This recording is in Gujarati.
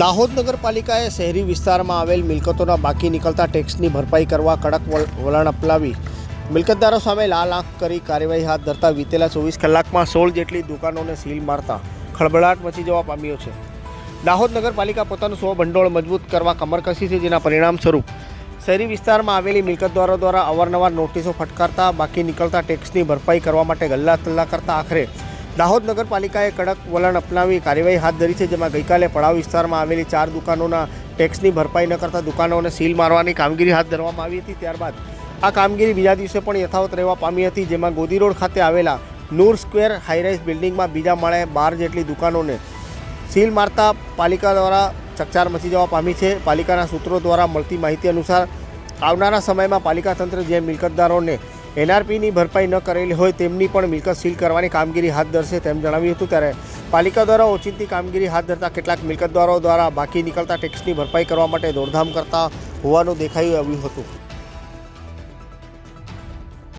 દાહોદ નગરપાલિકાએ શહેરી વિસ્તારમાં આવેલ મિલકતોના બાકી નીકળતા ટેક્સની ભરપાઈ કરવા કડક વલ- વલણ અપનાવી મિલકતદારો સામે લાલ આંખ કરી કાર્યવાહી હાથ ધરતા વીતેલા ચોવીસ કલાકમાં સોળ જેટલી દુકાનોને સીલ મારતા ખળભળાટ મચી જવા પામ્યો છે. દાહોદ નગરપાલિકા પોતાનું સ્વ ભંડોળ મજબૂત કરવા કમર કસી છે જેના પરિણામ સ્વરૂપ શહેરી વિસ્તારમાં આવેલી મિલકતદારો દ્વારા અવારનવાર નોટિસો ફટકારતા બાકી નીકળતા ટેક્સની ભરપાઈ કરવા માટે ગલ્લા તલ્લા કરતા આખરે દાહોદ નગરપાલિકાએ કડક વલણ અપનાવી કાર્યવાહી હાથ ધરી છે, જેમાં ગઈકાલે પડાવ વિસ્તારમાં આવેલી ચાર દુકાનોના ટેક્સની ભરપાઈ ન કરતા દુકાનોને સીલ મારવાની કામગીરી હાથ ધરવામાં આવી હતી. ત્યારબાદ આ કામગીરી બીજા દિવસે પણ યથાવત રહેવા પામી હતી, જેમાં ગોદી રોડ ખાતે આવેલા નૂર સ્ક્વેર હાઈરાઇઝ બિલ્ડિંગમાં બીજા માળે બાર જેટલી દુકાનોને સીલ મારતા પાલિકા દ્વારા ચકચાર મચી જવા પામી છે. પાલિકાના સૂત્રો દ્વારા મળતી માહિતી અનુસાર આવનારા સમયમાં પાલિકા તંત્ર જે મિલકતદારોને એનઆરપીની ભરપાઈ ન કરેલી હોય તેમની પણ મિલકત સીલ કરવાની કામગીરી હાથ ધરશે તેમ જણાવ્યું હતું. ત્યારે પાલિકા દ્વારા ઓચિંતી કામગીરી હાથ ધરતા કેટલાક મિલકતદારો દ્વારા બાકી નીકળતા ટેક્સની ભરપાઈ કરવા માટે દોડધામ કરતા હોવાનું દેખાઈ આવ્યું હતું.